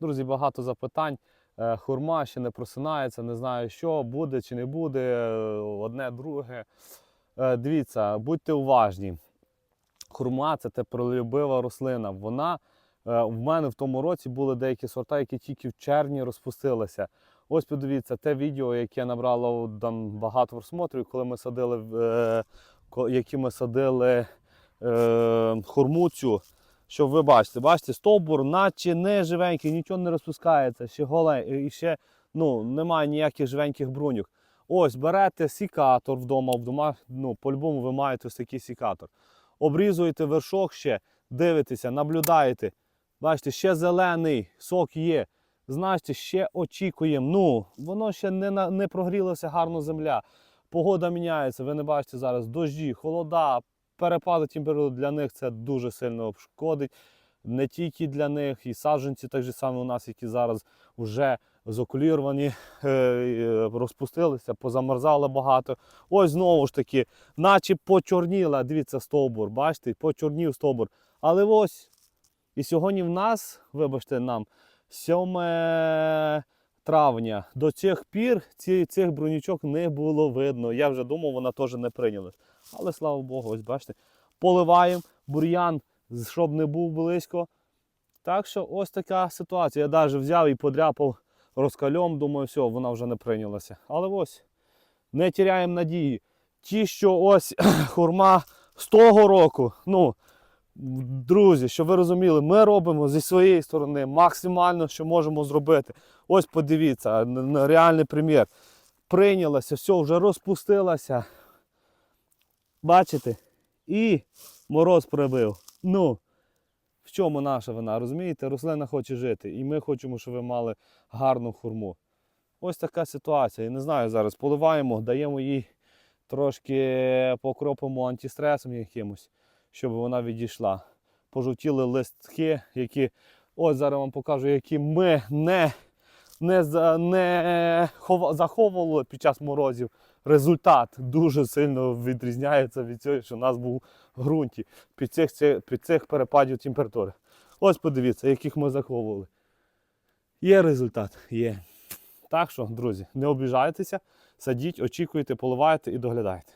Друзі, багато запитань. Е, Хурма ще не просинається, не знаю, що буде чи не буде. е, Одне, друге. Е, Дивіться, будьте уважні. Хурма це теплолюбива рослина. Вона в мене в тому році були деякі сорта, які тільки в червні розпустилися. Ось подивіться, те відео, яке набрало там багато просмотрів, коли ми садили, які ми садили е, хурму цю. Що ви бачите, бачите, стовбур, наче не живенький, нічого не розпускається, ще голе, і ще ну, немає ніяких живеньких бруньок. Ось берете сікатор вдома, вдома, ну, по-любому ви маєте ось такий сікатор. Обрізуєте вершок ще, дивитеся, наблюдаєте. Бачите, ще зелений, сок є. Значить, ще очікуємо. Ну, воно ще не, не прогрілася гарно земля. Погода міняється, ви не бачите зараз дощі, холода, перепади температури для них це дуже сильно шкодить. Не тільки для них, і саджанці так же саме у нас, які зараз вже зокуліровані, е, е, розпустилися, позамерзали багато. Ось знову ж таки, наче почорніла, дивіться, стовбур, бачите, почорнів стовбур. Але ось, і сьогодні в нас, вибачте нам, 7 травня. До цих пір ці, цих бронючок не було видно. Я вже думав, вона теж не прийнялась. Але слава Богу, ось бачите, поливаємо бур'ян, щоб не був близько. Так що ось така ситуація. Я навіть взяв і подряпав розкальом, думаю, все, вона вже не прийнялася. Але ось, не тіряємо надії. Ті, що ось хурма з того року, ну, друзі, щоб ви розуміли, ми робимо зі своєї сторони максимально, що можемо зробити. Ось подивіться, реальний примір. Прийнялася, все, вже розпустилася. Бачите? І мороз прибив. Ну, в чому наша вина? Розумієте, рослина хоче жити, і ми хочемо, щоб ви мали гарну хурму. Ось така ситуація. Я не знаю зараз. Поливаємо, даємо їй трошки покропимо антистресом якимось, щоб вона відійшла. Пожовтіли листки, які. Ось зараз вам покажу, які ми не, не, за- не хова- заховували під час морозів. Результат дуже сильно відрізняється від цього, що у нас був в ґрунті під цих, під цих перепадів температури. Ось подивіться, яких ми заховували. Є результат, є. Так що, друзі, не обіжайтеся, садіть, очікуйте, поливайте і доглядайте.